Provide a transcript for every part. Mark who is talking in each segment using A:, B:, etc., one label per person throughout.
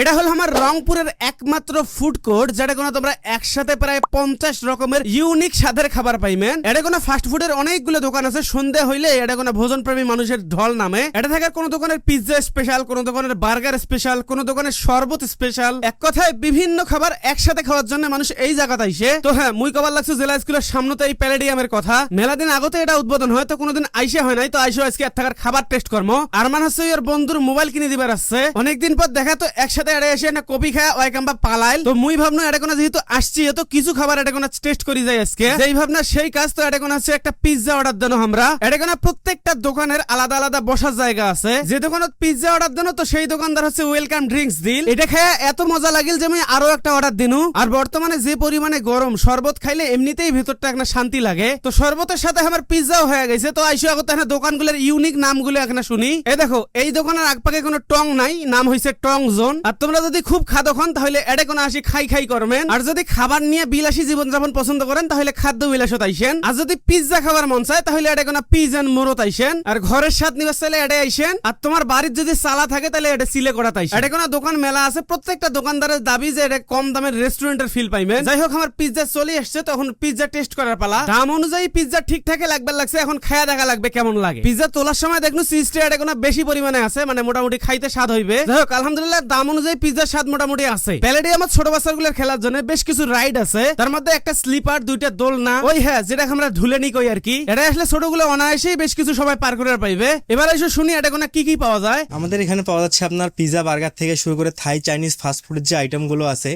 A: এটা হলো আমার রংপুরের একমাত্র ফুড কোর্ট যেটা কোনো তোমরা একসাথে প্রায় পঞ্চাশ রকমের ইউনিক স্বাদের খাবার পাইবেন এটা কোনো ফাস্ট ফুডের অনেকগুলো দোকান আছে, সন্ধে হইলে এটা কোনো ভোজন প্রেমী মানুষের ঢল নামে। এটা থাকার কোনো দোকানের পিৎজা স্পেশাল কোনো দোকানের বার্গার স্পেশাল কোনো দোকানের শরবত স্পেশাল এক কথায় বিভিন্ন খাবার একসাথে খাওয়ার জন্য মানুষ এই জায়গাতে আইসে। তো হ্যাঁ মুই কবার লাগছে জেলা স্কুলের সামনে তো এই প্যালেডিয়ামের কথা। মেলা দিন আগতে এটা উদ্বোধন হয়, তো কোনোদিন আইসে হয় নাই, তো আইসো আজকে থাকার খাবার টেস্ট কর্ম। আর মানে হচ্ছে বন্ধুর মোবাইল কিনে দিবার আসছে। অনেকদিন পর দেখা তো একসাথে এড়ে এসে না কপি খায়, ওই কাম্বা পালাইল তো মুই এটা যেহেতু আসছি তো কিছু খাবার এটা টেস্ট করি যাই আজকে। ভাবনা, সেই কাজ তো এটা হচ্ছে একটা পিৎজা অর্ডার দেন আমরা। এটা প্রত্যেকটা দোকানের আলাদা আলাদা বসার জায়গা আছে। যে পিৎজা অর্ডার দেন, তো সেই দোকানদার হচ্ছে ওয়েলকাম ড্রিঙ্কস দিল। এটা এত মজা লাগিল যে আমি আরও একটা অর্ডার দিনু। আর বর্তমানে যে পরিমাণে গরম, শরবত খাইলে এমনিতেই ভিতরটা একটা শান্তি লাগে। তো শরবতের সাথে আমার পিৎজাও হয়ে গেছে। তো আইসো এখানে দোকানগুলোর ইউনিক নামগুলো এখানে শুনি। এই দেখো, এই দোকানের আগপাকে কোনো টং নাই, নাম হইছে টং জোন আর তোমরা যদি খুব খাদো খান তাহলে এডে কোনো আসি খাই খাই করবেন। আর যদি খাবার নিয়ে বিলাসী জীবনযাপন পছন্দ করেন, তাহলে খাদ্য বিলাসত আইসেন আর যদি পিৎজা খাবার মন চায়, তাহলে এডে কোনো এন্ড মোরত আইসেন আর ঘরের স্বাদ নিবাস চাইলে এডে আইসেন। আর তোমার বাড়ির যদি সালা থাকে, তাহলে এটা সিলে করা তাই এটা কোনো দোকান মেলা আছে, প্রত্যেকটা দোকানদারের দাবি যে এটা কম দামের রেস্টুরেন্টের ফিল পাইবেন। যাই হোক, আমার পিৎজা চলে এসছে, তখন পিৎজা টেস্ট করার পালা। দাম অনুযায়ী পিৎজা ঠিকঠাকই লাগবে লাগছে, এখন খায়া দেখা লাগবে কেমন লাগে। পিৎজা তোলার সময় দেখুন সিস্টে এটা কোনো বেশি পরিমাণে আছে মানে মোটামুটি খাইতে স্বাদ হইবে। যাই হোক, আলহামদুলিল্লাহ, দাম অনুযায়ী পিৎজার স্বাদ মোটামুটি আছে। প্যালেডিয়ামত ছোট বাচ্চাগুলোর খেলার জন্য বেশ কিছু রাইড আছে। তার মধ্যে একটা স্লিপার দুইটা দোলনা, ওই হ্যাঁ যেটা আমরা ধুলে নি কই আর কি। এটা আসলে ছোটগুলো অনায়াসেই বেশ কিছু সবাই পার করে পাইবে। এবার এসে শুনি এটা কোনো কি কি পাওয়া যায়।
B: আমাদের এখানে পাওয়া যাচ্ছে আপনার পিজা বার্গার থেকে শুরু করে থাই চাইনিজ ফাস্ট ফুডের যে আইটেমগুলো আছে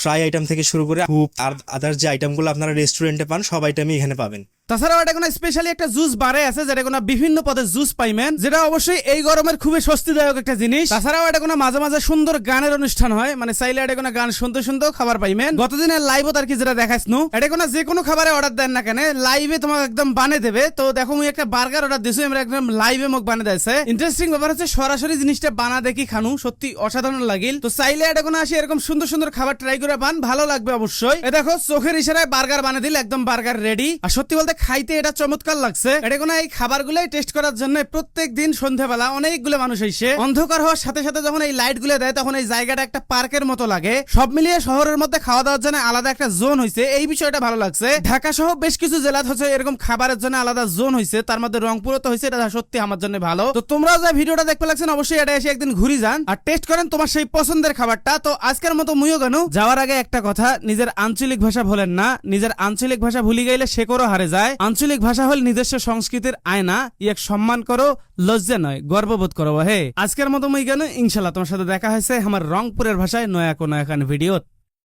B: ফ্রাই আইটেম থেকে শুরু করে স্যুপ আর আদার যে আইটেমগুলো আপনারা রেস্টুরেন্টে পান, সব আইটেমই এখানে পাবেন।
A: তাছাড়াও এটা কোনো স্পেশালি একটা জুস বারে আছে, যেটা কোনো বিভিন্ন পদের জুস পাইবেন যেটা অবশ্যই এই গরমের খুবই স্বস্তিদায়ক একটা জিনিস। তাছাড়াও এটা কোনো মাঝে মাঝে সুন্দর গানের অনুষ্ঠান হয় মানে চাইলে এটা কোনো গান শুনতে শুনতে খাবার পাইবেন গতদিনের লাইভও তার কি যেটা দেখাইছনু এটা কোনো যে কোনো খাবারে অর্ডার দেন না কেন লাইভে তোমাকে একদম বানে দেবে। তো দেখো, মুই একটা বার্গার অর্ডার দিছি, আমরা একদম লাইভে মুখ বানে দিয়েছে। ইন্টারেস্টিং ব্যাপার হচ্ছে সরাসরি জিনিসটা বানা দেখি খানু, সত্যি অসাধারণ লাগিল। তো চাইলে এটা কোনো আসি এরকম সুন্দর সুন্দর খাবার ট্রাই করে পান ভালো লাগবে অবশ্যই। দেখো, চোখের ইশারায় বার্গার বানিয়ে দিল একদম বার্গার রেডি আর সত্যি বলতে খাইতে এটা চমৎকার লাগছে। এটা কোনো এই খাবারগুলোই টেস্ট করার জন্য প্রত্যেক দিন সন্ধ্যাবেলা অনেকগুলো মানুষ এসে অন্ধকার হওয়ার সাথে সাথে যখন এই লাইটগুলো দেয়, তখন এই জায়গাটা একটা পার্কের মতো লাগে। সব মিলিয়ে শহরের মধ্যে খাওয়া দাওয়ার জন্য আলাদা একটা জোন হয়েছে এই বিষয়টা ভালো লাগছে। ঢাকা সহ বেশ কিছু জেলা হচ্ছে এরকম খাবারের জন্য আলাদা জোন হয়েছে তার মধ্যে রংপুরও তো হয়েছে এটা সত্যি আমার জন্য ভালো। তো তোমরাও যে ভিডিওটা দেখতে লাগছেন, অবশ্যই এটা এসে একদিন ঘুরি যান। আর টেস্ট করেন তোমার সেই পছন্দের খাবারটা। তো আজকের মতো মুইও কেন যাওয়ার আগে একটা কথা, নিজের আঞ্চলিক ভাষা ভুলেন না। নিজের আঞ্চলিক ভাষা ভুলে গেলে শেকড়ও হারে যায়। আঞ্চলিক ভাষা হল নিজস্ব সংস্কৃতির আয়না এক সম্মান করো, লজ্জা নয়, গর্ববোধ করো। হে, আজকের মতো মই কেন ইনশাল্লাহ তোমার সাথে দেখা হয়েছে আমার রংপুরের ভাষায় নয়া কোনো এখান ভিডিও